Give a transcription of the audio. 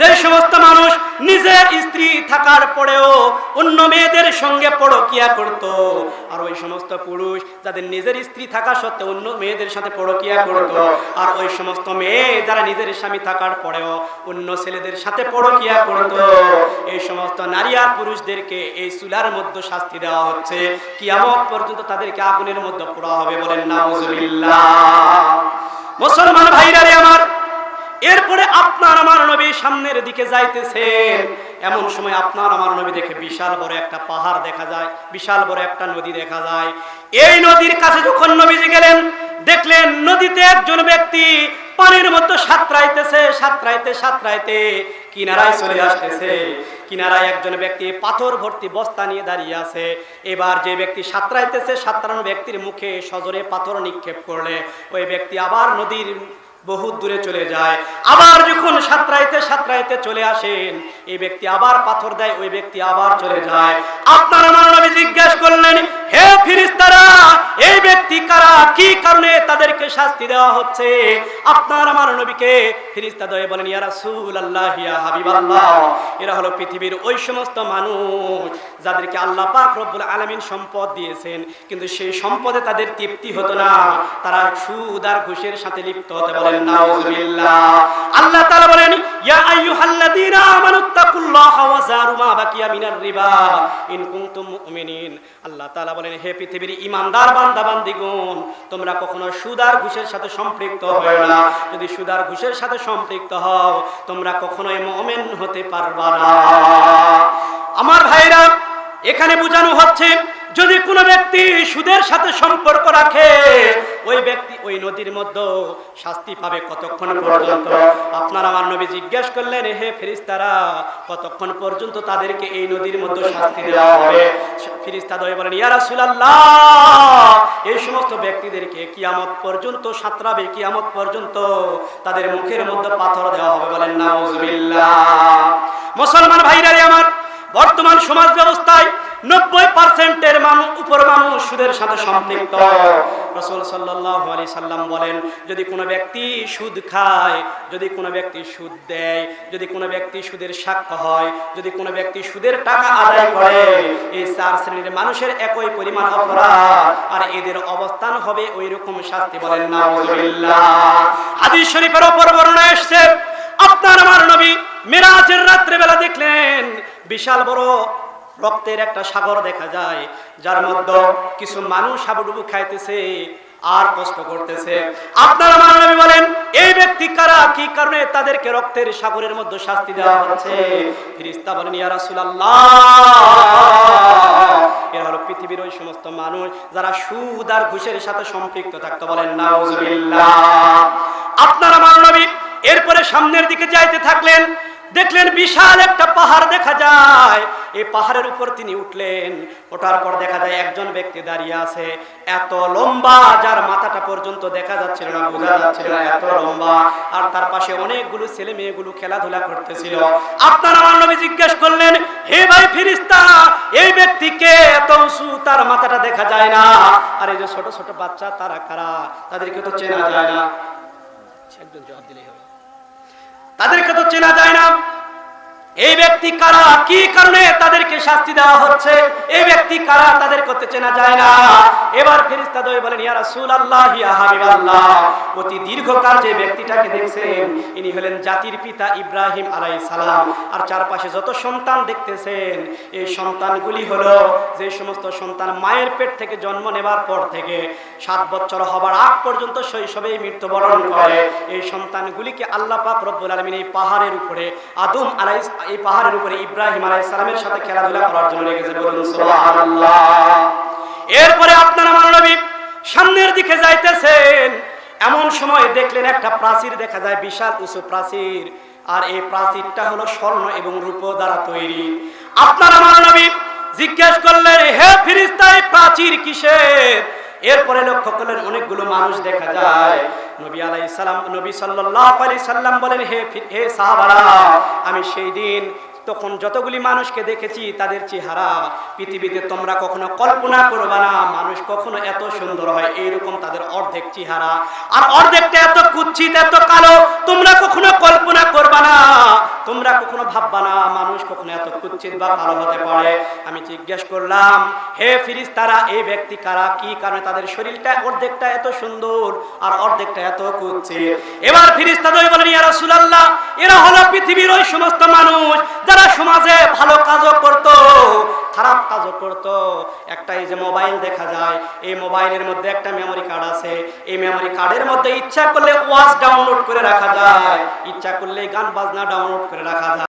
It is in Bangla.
যে সমস্ত মানুষ নিজের স্ত্রী থাকার পরেও অন্য মেয়েদের সঙ্গে পরকিয়া করত, আর ওই সমস্ত পুরুষ যাদের নিজের স্ত্রী থাকা সত্ত্বেও অন্য মেয়েদের সাথে পরকিয়া করত, আর ওই সমস্ত মেয়ে যারা নিজের স্বামী থাকার পরেও অন্য ছেলেদের সাথে পরকিয়া করত। এই সমস্ত নারী আর পুরুষদেরকে এই চুলার মধ্যে শাস্তি দেওয়া হচ্ছে। কিয়ামত পর্যন্ত তাদেরকে আগুনের মধ্যে পোড়া হবে বলেন নাউজুবিল্লাহ। মুসলমান ভাইরা রে আমার এরপরে আপনার আমার নবী সামনের দিকে যাইতেছেন এমন সময় আপনার আমার নবী দেখে বিশাল বড় একটা পাহাড় দেখা যায়, বিশাল বড় একটা নদী দেখা যায়। এই নদীর কাছে যখন নবীজি গেলেন, দেখলেন নদীতে একজন ব্যক্তি পানির মধ্যে সাঁতরাইতেছে, সাঁতরাইতে সাঁতরাইতে কিনারায় চলে আসতেছে। কিনারায় একজন ব্যক্তি পাথর ভর্তি বস্তা নিয়ে দাঁড়িয়ে আছে। এবার যে ব্যক্তি সাঁতরাইতেছে, সাঁতরানো ব্যক্তির মুখে সজরে পাথর নিক্ষেপ করলে, ওই ব্যক্তি আবার নদীর বহুত দূরে চলে যায়। আবার যখন সাঁতরাইতে সাঁতরাইতে চলে আসেন, এই ব্যক্তি আবার পাথর দেয়, ওই ব্যক্তি আবার চলে যায়। আপনার আমার নবী জিজ্ঞেস করলেন, হে ফিরিস্তারা এই ব্যক্তি কারা? কি কারণে তাদেরকে শাস্তি দেওয়া হচ্ছে? আপনার আমার নবীকে ফিরিস্তা দয়ে বলেন, ইয়া রাসূলুল্লাহ, ইয়া হাবিবাল্লাহ। এরা হলো পৃথিবীর ওই সমস্ত মানুষ যাদেরকে আল্লাহ পাক রব্বুল আলামিন সম্পদ দিয়েছেন। কিন্তু সেই সম্পদে তাদের তৃপ্তি হতো না। তারা সুদ আর ঘুষের সাথে লিপ্ত হতে বলেন, নাউজুবিল্লাহ। আল্লাহ তাআলা বলেন, ইয়া আইয়ুহাল্লাযীনা আমানুত্তাকুল্লাহা ওয়া যারু মা বাকিয়া মিনার রিবা। ইন কুনতুম মুমিনিন। আল্লাহ তাআলা বলেন, হে পৃথিবীর ঈমানদার বান্দা বান্দিগণ তোমরা কখনো সুদার ঘুষের সাথে সম্পৃক্ত হয় না। যদি সুদার ঘুষের সাথে সম্পৃক্ত হও, তোমরা কখনোই মমেন হতে পারবা না। আমার ভাইরা, এখানে বোঝানো হচ্ছে, যদি কোনো ব্যক্তি সুদের সাথে সম্পর্ক রাখে ব্যক্তি ওই নদীর মধ্যে শাস্তি পাবে কতক্ষণ পর্যন্ত? আপনার আমার নবী জিজ্ঞেস করলেন হে ফেরিস্তারা কতক্ষণ পর্যন্ত তাদেরকে এই নদীর মধ্যে শাস্তি দেওয়া হবে? ফিরিস্তা দয় বলেন ইয়া রাসূলুল্লাহ এই সমস্ত ব্যক্তিদেরকে কিয়ামত পর্যন্ত সাঁতরাবে কিয়ামত পর্যন্ত তাদের মুখের মধ্যে পাথর দেওয়া হবে বলেন নাউজুবিল্লাহ। মুসলমান ভাইরা আমার বর্তমান সমাজ ব্যবস্থায় সুদের সাক্ষ্য হয়, যদি কোনো ব্যক্তি সুদের টাকা আদায় করে, এই চার শ্রেণির মানুষের একই পরিমাণ অপরাধ, আর এদের অবস্থান হবে ওই রকম শাস্তি বলেন শরীফের ওপর বর্ণনা এসছে, আপনার আমার নবী মেরাজের রাত্রেবেলা দেখলেন, বিশাল বড় রক্তের একটা সাগর দেখা যায়, যার মধ্যে কিছু মানুষ হাবুডুবু খাইতেছে আর কষ্ট করতেছে। আপনার আমার বলেন, এই ব্যক্তি কারা? কি কারণে তাদেরকে রক্তের সাগরের মধ্যে শাস্তি দেওয়া হচ্ছে? ফিরিস্তা বলেন, ইয়া রাসূলুল্লাহ! এরা হলো পৃথিবীর ওই সমস্ত মানুষ যারা সুদ আর ঘুষের সাথে সম্পৃক্ত থাকতে বলেন, নাউজুবিল্লাহ! আপনার আমার এরপরে সামনের দিকে যাইতে থাকলেন দেখলেন বিশাল একটা পাহাড় দেখা যায়। এই পাহাড়ের উপর তিনি উঠলেন। ওঠার পর দেখা যায় একজন ব্যক্তি দাঁড়িয়ে আছে। এত লম্বা, যার মাথাটা পর্যন্ত দেখা যাচ্ছিল না, বোঝা যাচ্ছিল না এত লম্বা। আর তার পাশে অনেকগুলো ছেলে মেয়েগুলো খেলাধুলা করতেছিল। আপনার আমার নবী জিজ্ঞেস করলেন, হে ভাই ফিরিস্তা, এই ব্যক্তিকে এত উঁচু, তার মাথাটা দেখা যায় না। আর এই যে ছোট ছোট বাচ্চা, তারা কারা? তাদেরকে তো চেনা যায় না। একজন জবাব দিলেই হবে। তাদেরকে তো চেনা যায় না। এই ব্যক্তি কারা? কি কারণে তাদেরকে শাস্তি দেওয়া হচ্ছে? এই ব্যক্তি কারা? তাদের করতে চেনা যায় না। এবার ফেরিস্তা দয় বলেন, ইয়া রাসূলুল্লাহ, ইয়া হাবিবাল্লাহ। অতি দীর্ঘকাল যে ব্যক্তিটাকে দেখছেন, ইনি হলেন জাতির পিতা ইব্রাহিম আলাইহিস সালাম আর চারপাশে যত সন্তান দেখতেছেন, এই সন্তানগুলি হলো যে সমস্ত সন্তান মায়ের পেট থেকে জন্ম নেবার পর থেকে সাত বছর হবার আগ পর্যন্ত শৈশবেই মৃত্যুবরণ করে। এই সন্তানগুলিকে আল্লাহ পাক রব্বুল আলামিন এই পাহাড়ের উপরে আদম আলাইহিস এই পাহাড়ের উপরে ইব্রাহিম আলাইহিস সালামের সাথে খেলাধুলা করার জন্য রেখেছে। বলুন এরপরে আপনার আমার নবী সামনের দিকে যাইতেছেন। এমন সময় দেখলেন একটা প্রাচীর দেখা যায়, বিশাল উঁচু প্রাচীর। আর এই প্রাচীরটা হলো স্বর্ণ এবং রূপ দ্বারা তৈরি। আপনারা আমার নবী জিজ্ঞেস করলেন, হে ফিরিস্তা এই প্রাচীর কিসের? এরপরে লক্ষ্য করলেন অনেকগুলো মানুষ দেখা যায়। নবী আলাই সালাম, নবী সাল্লাহ আলি সাল্লাম বলেন, হে হে সাহাবারা, আমি সেই দিন তখন যতগুলি মানুষকে দেখেছি, তাদের চেহারা পৃথিবীতে তোমরা কখনো কল্পনা করবে না। মানুষ কখনো এত সুন্দর হয়, এইরকম তাদের অর্ধেক চেহারা। আর অর্ধেকটা এত কুচ্ছিত, এত কালো, তোমরা কখনো কল্পনা করবে না। তোমরা কখনো ভাববা না, মানুষ কখনো এত কুচ্ছিত বা ভালো হতে পারে। আমি জিজ্ঞেস করলাম, হে ফিরিস তারা এই ব্যক্তি কারা? কি কারণে তাদের শরীরটা অর্ধেকটা এত সুন্দর আর অর্ধেকটা এত কুচ্ছিত? এবার ফিরিস তাদের বলেন, ইয়া রাসূলুল্লাহ, এরা হলো পৃথিবীর ওই সমস্ত মানুষ যারা সমাজে ভালো কাজও করত খারাপ কাজও করত। একটা এই যে মোবাইল দেখা যায়, এই মোবাইলের মধ্যে একটা মেমোরি কার্ড আছে। এই মেমোরি কার্ডের মধ্যে ইচ্ছা করলে ওয়াজ ডাউনলোড করে রাখা যায়। ইচ্ছা করলে গান বাজনা ডাউনলোড করে রাখা যায়।